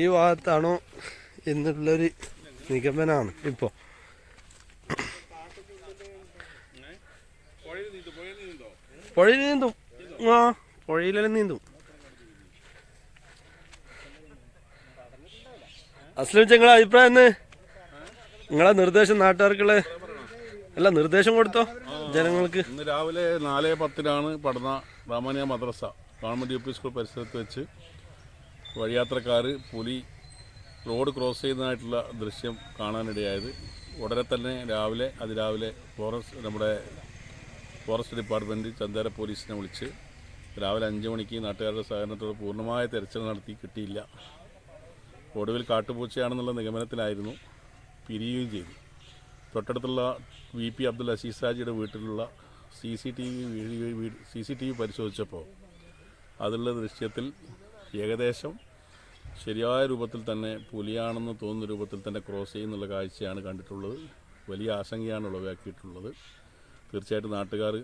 ഈ ഭാഗത്താണോ എന്നുള്ളൊരു നിഗമനാണ് ഇപ്പോൾ പുഴയിൽ നീന്തും. ആ പുഴയിലെല്ലാം നീന്തും. അസ്ലിം നിങ്ങളെ അഭിപ്രായം എന്ന്? നിങ്ങളെ നിർദ്ദേശം നാട്ടുകാർക്കുള്ള അല്ല നിർദ്ദേശം കൊടുത്തോ ജനങ്ങൾക്ക്? ഇന്ന് രാവിലെ നാല് പത്തിനാണ് പഠന Rahmaniya Madrasa. Government U P school പരിസരത്ത് വെച്ച് വഴിയാത്രക്കാർ പുലി റോഡ് ക്രോസ് ചെയ്യുന്നതായിട്ടുള്ള ദൃശ്യം കാണാനിടയായത്. ഉടനെ തന്നെ രാവിലെ അതിരാവിലെ ഫോറസ്റ്റ് നമ്മുടെ ഫോറസ്റ്റ് ഡിപ്പാർട്ട്മെന്റ് ചന്ദേര പോലീസിനെ വിളിച്ച് രാവിലെ അഞ്ച് മണിക്ക് നാട്ടുകാരുടെ സഹകരണത്തോടെ പൂർണമായ തെരച്ചിൽ നടത്തി കിട്ടിയില്ല. ഒടുവിൽ കാട്ടുപൂച്ചയാണെന്നുള്ള നിഗമനത്തിലായിരുന്നു പിരിയുകയും ചെയ്തു. തൊട്ടടുത്തുള്ള വി പി അബ്ദുൽ അസീസ് ഷാജിയുടെ വീട്ടിലുള്ള C C T V C C T V പരിശോധിച്ചപ്പോൾ അതിലുള്ള ദൃശ്യത്തിൽ ഏകദേശം ശരിയായ രൂപത്തിൽ തന്നെ പുലിയാണെന്ന് തോന്നുന്ന രൂപത്തിൽ തന്നെ ക്രോസ് ചെയ്യുന്നുള്ള കാഴ്ചയാണ് കണ്ടിട്ടുള്ളത്. വലിയ ആശങ്കയാണ് ഉളവാക്കിയിട്ടുള്ളത് തീർച്ചയായിട്ടും നാട്ടുകാർ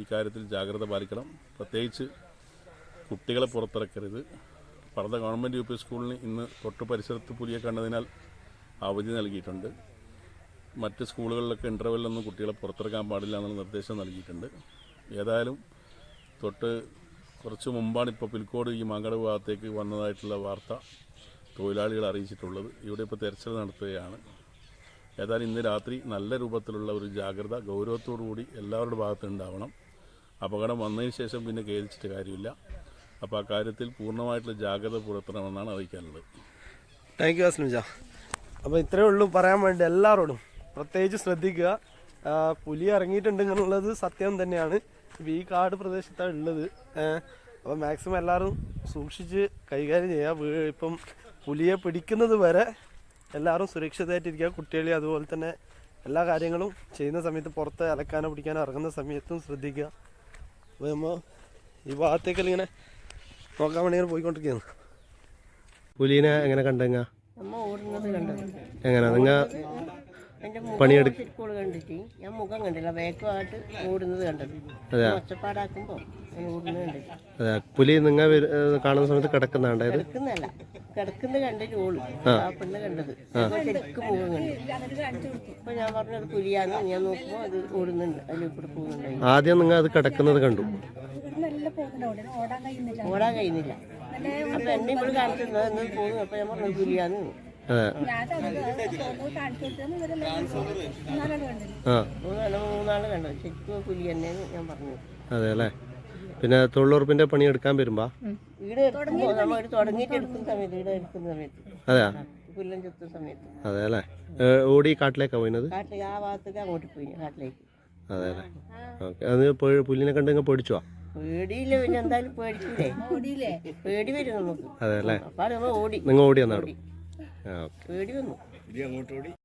ഈ കാര്യത്തിൽ ജാഗ്രത പാലിക്കണം. പ്രത്യേകിച്ച് കുട്ടികളെ പുറത്തിറക്കരുത്. പറഞ്ഞ ഗവൺമെന്റ് യു പി സ്കൂളിന് ഇന്ന് തൊട്ട് പരിസരത്ത് പുലിയെ കണ്ടതിനാൽ അവധി നൽകിയിട്ടുണ്ട്. മറ്റ് സ്കൂളുകളിലൊക്കെ ഇന്റർവെല്ലൊന്നും കുട്ടികളെ പുറത്തിറക്കാൻ പാടില്ല എന്നുള്ള നിർദ്ദേശം നൽകിയിട്ടുണ്ട്. ഏതായാലും തൊട്ട് കുറച്ച് മുമ്പാണ് ഇപ്പോൾ പിൽക്കോട് ഈ മാങ്കട ഭാഗത്തേക്ക് വന്നതായിട്ടുള്ള വാർത്ത തൊഴിലാളികൾ അറിയിച്ചിട്ടുള്ളത്. ഇവിടെ ഇപ്പോൾ തെരച്ചിൽ നടത്തുകയാണ്. ഏതായാലും ഇന്ന് രാത്രി നല്ല രൂപത്തിലുള്ള ഒരു ജാഗ്രത കൂടി എല്ലാവരുടെ ഭാഗത്തുണ്ടാവണം അപകടം വന്നതിന് ശേഷം പിന്നെ ഖേദിച്ചിട്ട് കാര്യമില്ല. അപ്പോൾ ആ കാര്യത്തിൽ പൂർണമായിട്ടുള്ള ജാഗ്രത പുലർത്തണമെന്നാണ് അറിയിക്കാനുള്ളത്. താങ്ക് യു അസ്ലിജ അപ്പോൾ ഇത്രയേ ഉള്ളൂ. പറയാൻ വേണ്ടി എല്ലാവരോടും പ്രത്യേകിച്ച് ശ്രദ്ധിക്കുക. പുലി ഇറങ്ങിയിട്ടുണ്ട് എന്നുള്ളത് സത്യം തന്നെയാണ്. ഇപ്പം ഈ കാട് പ്രദേശത്താണ് ഉള്ളത്. അപ്പോൾ മാക്സിമം എല്ലാവരും സൂക്ഷിച്ച് കൈകാര്യം ചെയ്യുക ഇപ്പം പുലിയെ പിടിക്കുന്നത് വരെ എല്ലാവരും സുരക്ഷിതമായിട്ടിരിക്കുക കുട്ടികളെ അതുപോലെ തന്നെ എല്ലാ കാര്യങ്ങളും ചെയ്യുന്ന സമയത്ത് പുറത്ത് അലക്കാനോ പിടിക്കാനോ ഇറങ്ങുന്ന സമയത്തും ശ്രദ്ധിക്കുക. അപ്പോൾ നമ്മൾ ഈ ഭാഗത്തേക്കെല്ലാം ഇങ്ങനെ നോക്കാൻ വേണ്ടി ഇങ്ങനെ പോയിക്കൊണ്ടിരിക്കുകയാണ്. പുലിനെ എങ്ങനെ കണ്ടെങ്ങ? എങ്ങനെ? നിങ്ങ മുഖം പണിയെടുക്ക- ശരിക്കും കണ്ടിട്ട്. ഞാൻ മുഖം കണ്ടില്ല. വേഗമായിട്ട് ഓടുന്നത് കണ്ടത്. അതെയാ? ഒച്ചപ്പാടാക്കുമ്പോ ഞാൻ ഓടുന്നത് കണ്ടില്ല അതെ. പുലി നിങ്ങൾ കാണുന്ന സമയത്ത് കിടക്കുന്നുണ്ട് കിടക്കുന്നല്ല കിടക്കുന്നത് കണ്ടിട്ട് ഓൾ. ആ. പെണ്ണ് കണ്ടത്. ശരിക്കും മുഖം കണ്ടു. അപ്പൊ ഞാൻ പറഞ്ഞത് പുലിയാന്ന് ഞാൻ നോക്കുമ്പോ അത് ഓടുന്നുണ്ട് അതിൽ കൂടെ പോകുന്നുണ്ടായി. ആദ്യം നിങ്ങൾ അത് കിടക്കുന്നത് കണ്ടു. ഓടാൻ കഴിയുന്നില്ല. അപ്പൊ എന്നെ ഇവിടെ കാണിച്ചിരുന്നത് പോകുന്നു അപ്പൊ ഞാൻ പറഞ്ഞു പുലിയാന്ന്. അതെ അല്ലേ പിന്നെ തൊഴിലുറപ്പിന്റെ പണി എടുക്കാൻ വരുമ്പോ? അതെയാ? അതെ അല്ലേ ഓടി കാട്ടിലേക്കാ പോയിനത് അതെ അല്ലേ ഓക്കെ. അത് പുല്ലിനെ കണ്ട് പേടിച്ചോ? പേടിയില്ല പിന്നെ എന്തായാലും പേടിക്കില്ലേ പേടി വരും നമുക്ക്. അതെ അല്ലേ നിങ്ങൾ ഓടി. വന്നാടും ആ വന്നു. പേടി വന്നു